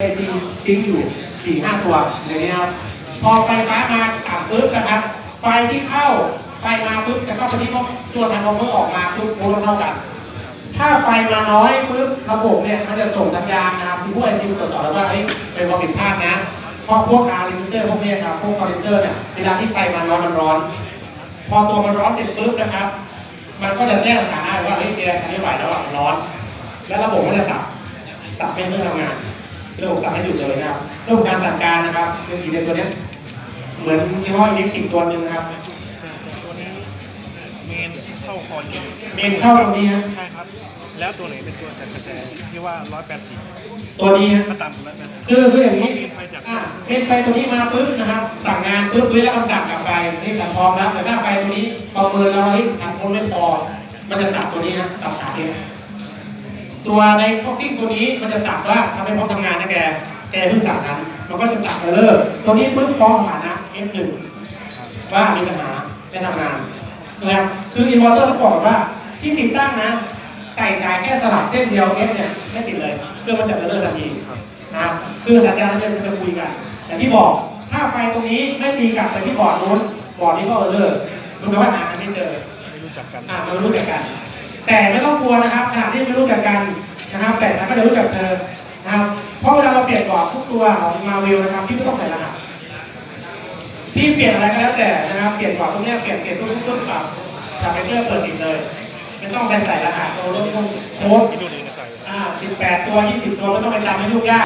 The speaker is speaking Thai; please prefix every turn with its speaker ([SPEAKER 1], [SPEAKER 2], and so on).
[SPEAKER 1] AC ซิงอยู่สี่ห้าตัวอย่างนี้ครับพอไฟฟ้ามาตัดปุ๊บนะครับ ไฟที่เข้าไฟมาปุ๊บจะเข้าไปที่ตัวทางคอมเมอร์ออกมาปุ๊บโวลต์เท่ากัน ถ้าไฟมาน้อยปุ๊บระบบเนี่ยมันจะส่งสัญญาณนะครับที่ผู้ไอซีตรวจสอบแล้วว่าเฮ้ยเป็นความผิดพลาดนะเพราะพวกอาร์ลิมิเตอร์พวกนี้ครับพวกคอนเดนเซอร์เนี่ยเวลาที่ไฟมันร้อนมันร้อน พอตัวมันร้อนเสร็จปุ๊บนะครับ มันก็จะแจ้งสถานะว่าเฮ้ยแกอันนี้ไหวแล้วร้อน แล้วระบบก็จะตัดตัดเป็นเพื่อทำงาน ระบบสั่งให้หยุดเลยนะครับระบบการสั่งการนะครับเรื่องอีเวนตัวเนี้ยเหมือนยี่ห้ออิเล็กทริกตัวหนึ่งนะครับ
[SPEAKER 2] ตัวนี้เมนเข้าคอเย็น
[SPEAKER 1] เมนเข้าตรงนี้ฮะ
[SPEAKER 2] ใช่ครับ แล้วตัวไหนเป็นตัวจัดกระแสที่ว่า 180
[SPEAKER 1] ตัวนี้ฮะ
[SPEAKER 2] ถ้าต่ำกว่า180
[SPEAKER 1] คือคืออย่างนี้
[SPEAKER 2] เมนไฟจาก
[SPEAKER 1] อ่าเมนไฟตัวนี้มาปุ๊บนะครับ สั่งงานปุ๊บด้วยแล้วคำสั่งกลับไปนี่สั่งพร้อมแล้วแต่ถ้าไฟตัวนี้ประเมินแล้วเฮ้ยสั่งคนไม่พอมันจะตัดตัวนี้ฮะตัดขาเอง ตัวในฟอกซิ่งตัวนี้มันจะตัดว่าทำให้พร้อมทำงานนะแก แกเพิ่งสั่งนั้น มันก็จะตัดไปเลิกตัวนี้ปุ๊บฟ้องสถานะ F1 ว่ามีปัญหาไม่ทำงานนะครับคืออินวอร์เตอร์ต้องบอกว่าที่ติดตั้งนะใส่สายแค่สลับเส้นเดียวเอฟเนี่ยไม่ติดเลยเครื่องมันจะเลิกทันทีนะครับคือสัญญาณจะจะคุยกันอย่างที่บอกถ้าไฟตรงนี้ไม่ตีกลับไปที่บอร์ดนู้นบอร์ดนี้ก็เลิกรู้ไหมว่าหากันไม่เจอ
[SPEAKER 2] ไม่รู้จักกัน
[SPEAKER 1] อ่าเรารู้จักกัน แต่ไม่ต้องกลัวนะครับขณะที่ รู้จักกันนะครับ แต่ฉันก็จะรู้จักเธอนะครับเพราะเวลาเราเปลี่ยนบอร์ดทุกตัวของมาวิวนะครับที่ไม่ต้องใส่รหัสที่เปลี่ยนอะไรก็แล้วแต่นะครับเปลี่ยนก่อนตรงนี้เปลี่ยนเปลี่ยนทุกทุกทุกปรับจากไปเรื่อเปิดติดเลย ไม่ต้องไปใส่รหัสโน้ตโค้ด
[SPEAKER 2] ที่ดูดีนะใส่
[SPEAKER 1] อ่า18ตัว20ตัวไม่ต้องไปจำให้ยุ่งยาก